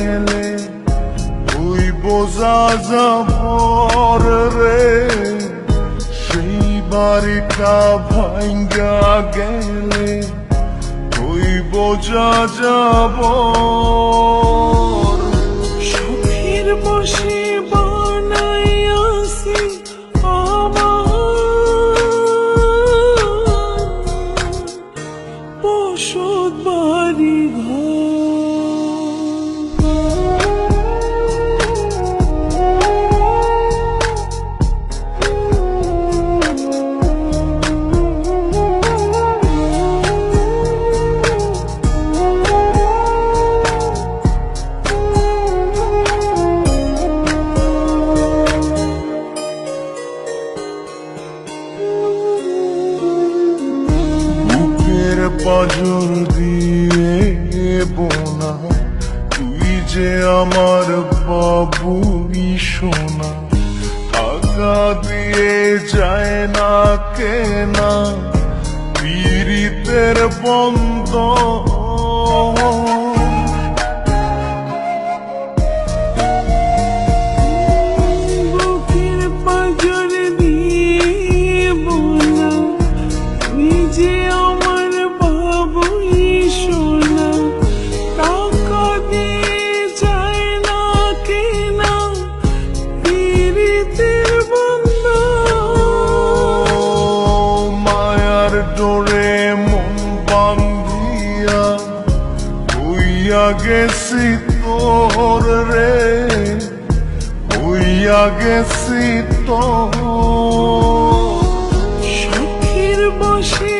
গেলে? তুই বোঝা যাবর রে সেই বাড়িটা ভাঙ্গা গেলে? তুই বোঝা যাব সুখের বসে পাজর দিয়ে বোনা তুই যে আমার বাবু সোনা। টাকা দিয়ে যায় না কেনা। পীড়িতের বন্ধ সোনা টাকা দিয়ে যায় না কেনা পীড়িতের বন্ধ। মায়ার ডোরে মন বান্ধিয়া হইয়া গেছি তোর রে হইয়া গেছি তোর সুখের বসে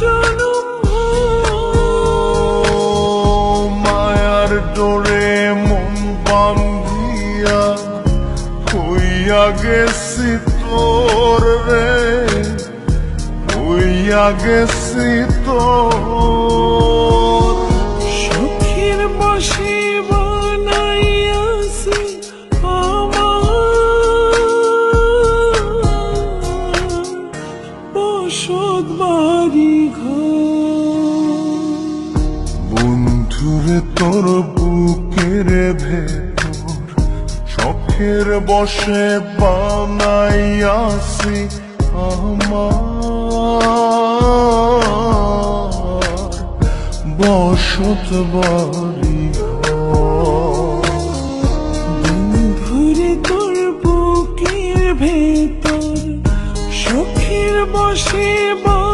জনম। মায়ার ডোরে মন বান্ধিয়া হইয়া গেছি তোর রে হইয়া গেছি তোর বুকের ভেতর শখের বসে বানাইয়াছি আমার। বসত বাড়ি তোর ভেতর বসে বানাইয়াছি